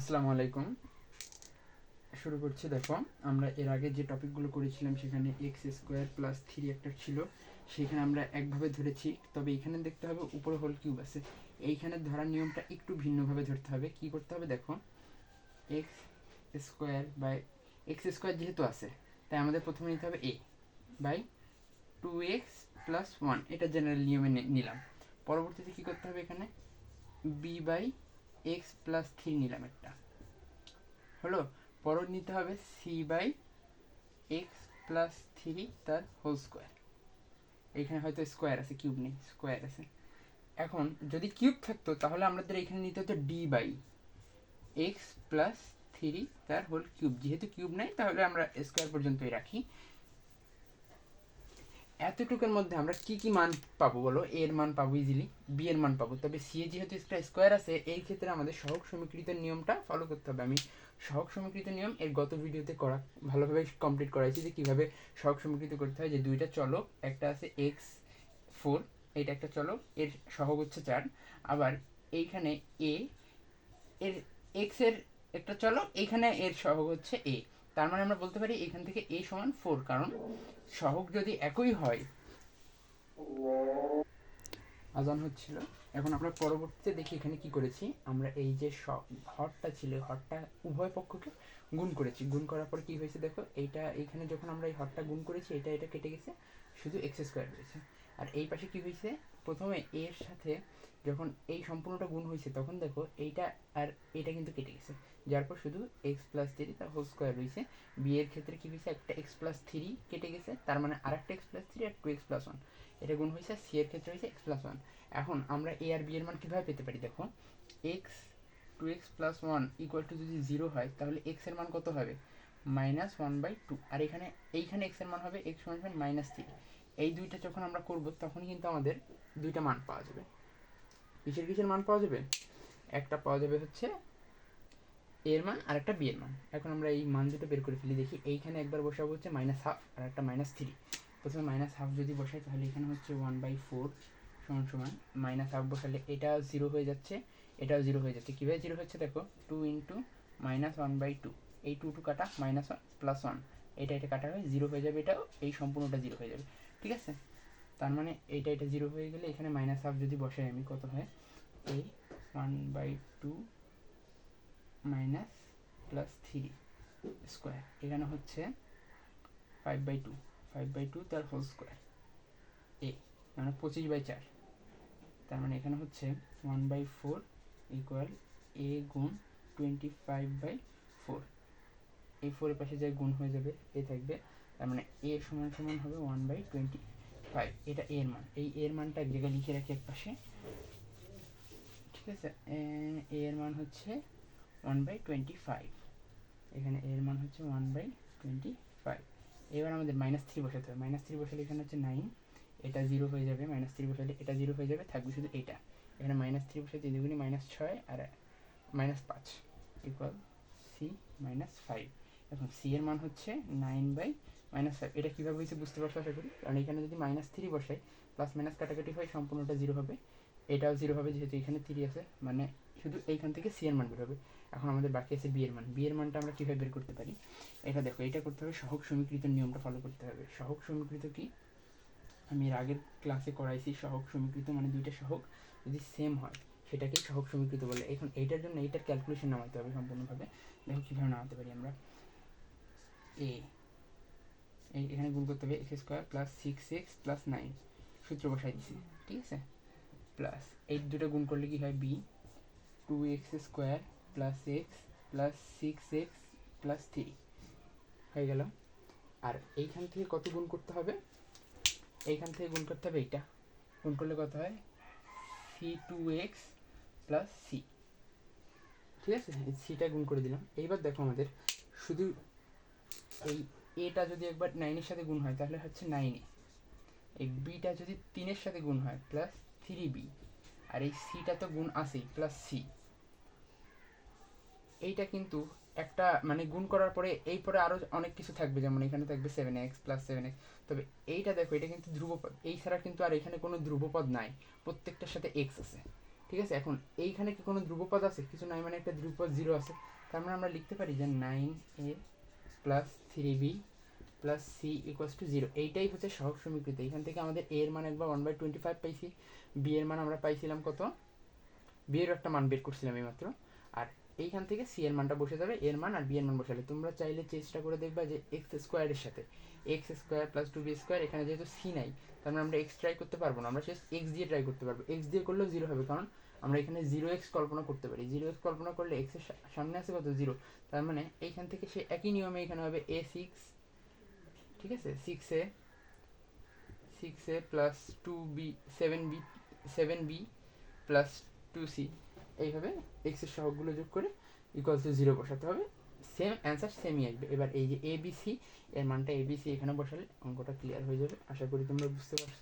আসসালামু আলাইকুম। শুরু করছি, দেখো, আমরা এর আগে যে টপিকগুলো করেছিলাম সেখানে এক্স স্কোয়ার প্লাস থ্রি একটা ছিল, সেখানে আমরা একভাবে ধরেছি, তবে এখানে দেখতে হবে উপরে হোল কিউব আছে। এইখানে ধরার নিয়মটা একটু ভিন্নভাবে ধরতে হবে। কি করতে হবে, দেখো x square by x square যেহেতু আছে, তাই আমাদের প্রথমে নিতে হবে a by two x plus one এটা জেনারেল নিয়মে নিলাম। পরবর্তীতে কী করতে হবে এখানে? B by x plus three নিলাম একটা। হলো? পর নিতে হবে c by x plus three তার হোল স্কোয়ার এখানে হয়তো স্কোয়ার আছে কিউব নেই স্কোয়ার আছে। এখন যদি কিউব থাকতো, তাহলে আমাদের এখানে নিতে হতো d by x plus three তার হোল কিউব যেহেতু কিউব নাই, তাহলে আমরা স্কোয়ার পর্যন্তই রাখি। এতটুকুর মধ্যে আমরা কি কি মান পাবো বলো? এ এর মান পাবো ইজিলি বি এর মান পাবো। তবে সি যেহেতু একটা স্কোয়ার আছে, এই ক্ষেত্রে আমাদের সহগ সমীকৃত নিয়মটা ফলো করতে হবে। আমি সহগ সমীকৃত নিয়ম এর গত ভিডিওতে করা, ভালোভাবে কমপ্লিট করাইছি যে কীভাবে সহগ সমীকৃত করতে হয়। যে দুইটা চলক, একটা আছে এক্স ফোর এইটা একটা চলক, এর সহগ হচ্ছে চার। আবার এইখানে এ এর এক্সের একটা চলক, এইখানে এর সহগ হচ্ছে এ তার মানে আমরা বলতে পারি এখান থেকে এ সমান ফোর কারণ সহগ যদি একই হয়, আজান হচ্ছিল। এখন আমরা পরবর্তীতে দেখি এখানে কি করেছি। আমরা এই যে হরটা ছিল হরটা উভয় পক্ষকে গুণ করেছি। গুণ করার পর কি হয়েছে দেখো, এইটা এখানে যখন আমরা এই হরটা গুণ করেছি, এটা এটা কেটে গেছে। শুধু এক্স স্কোয়ার রয়েছে। আর এই পাশে কি হয়েছে? প্রথমে এর সাথে যখন এই সম্পূর্ণটা গুণ হয়েছে, তখন দেখো এইটা আর এটা কিন্তু কেটে গেছে। যার পর শুধু এক্স প্লাস থ্রি তার হোল স্কোয়ার রয়েছে। বি এর ক্ষেত্রে কি হয়েছে? একটা এক্স প্লাস থ্রি কেটে গেছে। তার মানে আর একটা এক্স প্লাস থ্রি আর টু এক্স প্লাস ওয়ান এটা গুণ হয়েছে সি এর ক্ষেত্রে হয়েছে এক্স প্লাস ওয়ান এখন আমরা এ আর বি এর মান কীভাবে পেতে পারি দেখো? X two x plus one equal to যদি জিরো হয়, তাহলে এক্সের মান কত হবে? মাইনাস ওয়ান বাই টু আর এখানে, এইখানে এক্সের মান হবে এক্স সমান মাইনাস থ্রি এই দুইটা যখন আমরা করব তখন কিন্তু আমাদের দুইটা মান পাওয়া যাবে। কিসের কিসের মান পাওয়া যাবে? একটা পাওয়া যাবে হচ্ছে এর মান, আর একটা বি এর মান। এখন আমরা এই মান দুটো বের করে ফেলি, দেখি এইখানে একবার বসাবো হচ্ছে মাইনাস হাফ আর একটা মাইনাস থ্রি প্রথমে মাইনাস হাফ যদি বসাই, তাহলে এখানে হচ্ছে ওয়ান বাই ফোর সমান সমান মাইনাস হাফ বসালে এটা জিরো হয়ে যাচ্ছে, এটাও জিরো হয়ে যাচ্ছে। কীভাবে জিরো হচ্ছে দেখো two into minus one by two এই টু টু কাটা মাইনাস ওয়ান প্লাস ওয়ান এটা এটা কাটা হয়ে জিরো হয়ে যাবে, এটাও এই সম্পূর্ণটা জিরো হয়ে যাবে। ঠিক আছে? তার মানে এইটা এটা জিরো হয়ে গেলে এখানে মাইনাস হাফ যদি বসাই আমি, কত হয়? এই one by two minus plus three square এখানে হচ্ছে five by two five by two তার হোল স্কোয়ার এ মানে পঁচিশ বাই চার। তার মানে এখানে হচ্ছে one by four equal a গুণ টোয়েন্টি ফাইভ বাই ফোর এই ফোরের পাশে যে গুণ হয়ে যাবে, এ থাকবে তার মানে এ সমান সমান হবে ওয়ান বাই টোয়েন্টি ফাইভ এটা এর মান। এই এর মানটা এক জায়গায় লিখে রাখি এক পাশে। ঠিক আছে? এর মান হচ্ছে ওয়ান বাই টোয়েন্টি ফাইভ এখানে এর মান হচ্ছে ওয়ান বাই টোয়েন্টি ফাইভ এবার আমাদের মাইনাস থ্রি বসাতে হবে। মাইনাস থ্রি বসালে এখানে হচ্ছে নাইন এটা জিরো হয়ে যাবে। মাইনাস থ্রি বসালে এটা জিরো হয়ে যাবে। থাকবে শুধু এটা। এখানে মাইনাস থ্রি বসে তিন দুগুনি মাইনাস ছয় আর মাইনাস পাঁচ ইকুয়াল সি মাইনাস ফাইভ এখন সি এর মান হচ্ছে নাইন বাই মাইনাস ফাইভ এটা কীভাবে হয়েছে বুঝতে পারছ আশা করি? কারণ এখানে যদি মাইনাস থ্রি বসাই প্লাস মাইনাস কাটাকাটি হয়, সম্পূর্ণটা জিরো হবে। এটাও জিরো হবে, যেহেতু এখানে থ্রি আছে মানে শুধু এইখান থেকে সি এর মান বের হবে। এখন আমাদের বাকি আছে বি এর মান। বি এর মানটা আমরা কীভাবে বের করতে পারি? এটা দেখো, এটা করতে হবে সহগ সমীকৃত নিয়মটা ফলো করতে হবে। সহগ সমীকৃত কি? আমি এর আগের ক্লাসে করাইছি সহগ সমীকৃত মানে দুইটা সহগ। যদি সেম হয় সেটাকে সহগ সমীকৃত বলে। এখন এইটার জন্য এইটার ক্যালকুলেশন নামাতে হবে সম্পূর্ণভাবে। দেখো কীভাবে নামাতে পারি আমরা। এ। এখানে গুণ করতে হবে x square plus six x plus nine. সূত্র বসাই দিছি, ঠিক আছে? প্লাস এই দুটো গুণ করলে কি হয়? B. Two x square plus x plus six x plus three. হয়ে গেল। আর এইখান থেকে কত গুণ করতে হবে? এইখান থেকে গুণ করতে হবে এইটা। গুণ করলে কত হয়? C two x plus c. ঠিক আছে? সিটা গুণ করে দিলাম। এইবার দেখো আমাদের শুধু এই এটা যদি একবার নাইনের সাথে গুণ হয়, তাহলে হচ্ছে নাইনে এই বিটা যদি তিনের সাথে গুণ হয় প্লাস থ্রি বি আর এই সিটা তো গুণ আসেই প্লাস সি এইটা কিন্তু একটা মানে গুণ করার পরে, এই পরে আরও অনেক কিছু থাকবে, যেমন এখানে থাকবে seven x plus seven x তবে এইটা দেখো, এটা কিন্তু ধ্রুবপদ, এই ছাড়া কিন্তু আর এখানে কোনো ধ্রুবপদ নাই। প্রত্যেকটার সাথে এক্স আছে। ঠিক আছে? এখন এইখানে কি কোনো ধ্রুবপদ আছে? কিছু নাই মানে একটা ধ্রুবপদ জিরো আছে। তার মানে আমরা লিখতে পারি যে nine a plus three b plus c equals to zero এইটাই হচ্ছে সহগ সমীকৃত। এখান থেকে আমাদের এর মান একবার ওয়ান বাই টোয়েন্টি ফাইভ পাইছি। বি এর মান আমরা পাইছিলাম কত? বি এর একটা মান বের করছিলাম এইমাত্র। আর এইখান থেকে সি এর মানটা বসে যাবে এর মান আর বি এর মান বসালে। তোমরা চাইলে চেষ্টা করে দেখবা যে এক্স স্কোয়ারের সাথে। X square plus two b square এখানে যেহেতু সি নাই, তার মানে আমরা এক্স ট্রাই করতে পারব না। আমরা শেষ এক্স দিয়ে ট্রাই করতে পারব। এক্স দিয়ে করলেও জিরো হবে, কারণ আমরা এখানে জিরো এক্স কল্পনা করতে পারি। জিরো এক্স কল্পনা করলে এক্সের সামনে আছে কত? জিরো তার মানে এইখান থেকে সে একই নিয়মে এখানে হবে এ সিক্স ঠিক আছে? Six a six a plus two b seven b seven b plus two c এইভাবে এক্সের সহগগুলো যোগ করে ইকুয়ালস টু জিরো বসাতে হবে। সেম অ্যান্সার সেমই আসবে। এবার এই যে এ বি সি এর মানটা এ বি সি এখানে বসালে অঙ্কটা ক্লিয়ার হয়ে যাবে। আশা করি তোমরা বুঝতে পারছ।